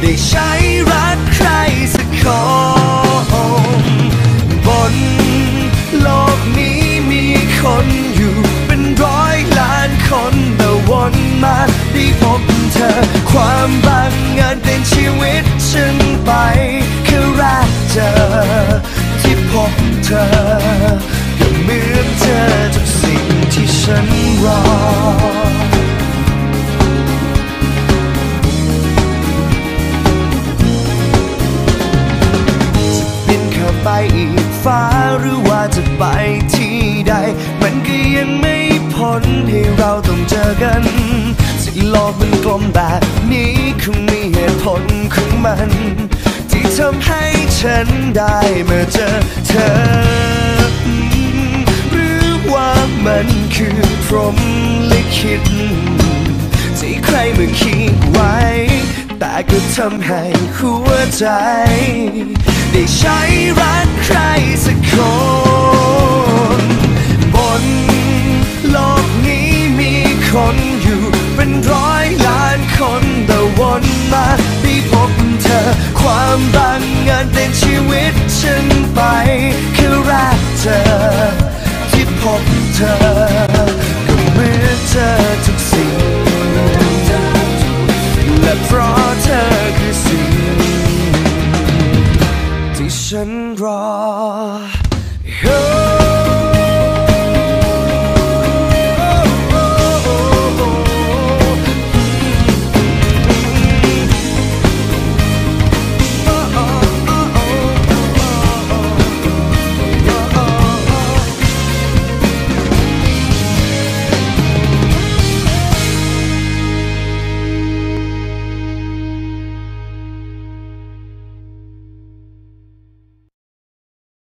ได้ใช้รักใครสักคนบนโลกนี้มีคนอยู่เป็นร้อยล้านคนแต่วนมาได้พบเธอ ความบังเอิญเป็นชีวิตฉันไปแค่แรกเจอ ที่พบเธอก็เหมือนเธอทุกสิ่งที่ฉันรอ ฟ้าหรือว่าจะไปที่ใด มันก็ยังไม่พ้นให้เราต้องเจอกัน สิ่โลกมันกลมแบบนี้คงมีเหตุผลของมัน ที่ทำให้ฉันได้มาเจอเธอ หรือว่ามันคือพรหมลิขิตที่ใครมาคิดไว้ แต่ก็ทำให้หัวใจ ได้ใช้ มาได้พบเธอ ความบังเอิญเป็นชีวิตฉันไปแค่แรกเจอที่พบเธอ ก็เหมือนเจอทุกสิ่ง และเพราะเธอคือสิ่ง ที่ฉันรอ Oh